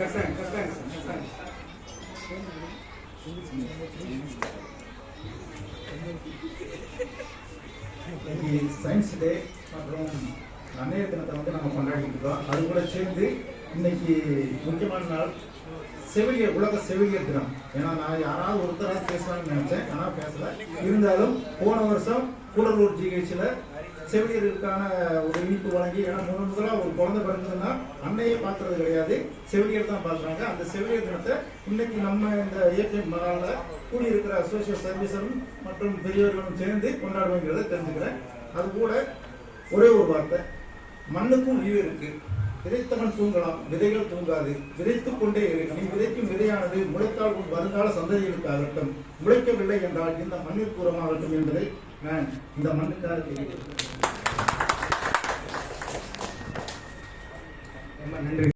கரெக்டாங்க கரெக்டாங்க இன்னைக்கு சயின்ஸ் டே மற்றும் அன்னைய தினத்தை வந்து நம்ம கொண்டாடிட்டு இருக்கோம். அது கூட சேர்ந்து இன்னைக்கு முக்கியமான நாள் செவிலியர் உலக செவிலியர் தினம். ஏன்னா நான் யாராவது ஒருத்தராக பேசலாம்னு நினைச்சேன் ஆனால் பேசல. இருந்தாலும் போன வருஷம் கூடலூர் ஜிஹெச்சில் செவிலியருக்கான ஒரு இனிப்பு வழங்கி ஏன்னா முதல் முதலாக ஒரு குழந்தை பிறந்ததுன்னா அன்னையே பார்க்கறது கிடையாது. செவிலியர் தான் பார்க்குறாங்க. அந்த செவிலியர் தினத்தை இன்னைக்கு நம்ம இந்த இயற்கை மகாலில் கூடியிருக்கிற சோசியல் சர்வீஸரும் மற்றும் பெரியவர்களும் சேர்ந்து கொண்டாடுவோங்கிறத தெரிஞ்சுக்கிறேன். அது கூட ஒரே ஒரு வார்த்தை மண்ணுக்கும் உயிர் இருக்குது விதைத்தவன் தூங்கலாம் விதைகள் தூங்காது. விதைத்துக் கொண்டே இரு. நீ விதைக்கும் விதையானது முளைத்தால் உன் வருங்கால சந்ததிகளுக்காகட்டும் முளைக்கவில்லை என்றால் இந்த மண்ணிற்கு உரமாகட்டும் என்பதை நான் இந்த மண்ணுக்காக தெரிவிக்கிறேன். ரொம்ப நன்றி.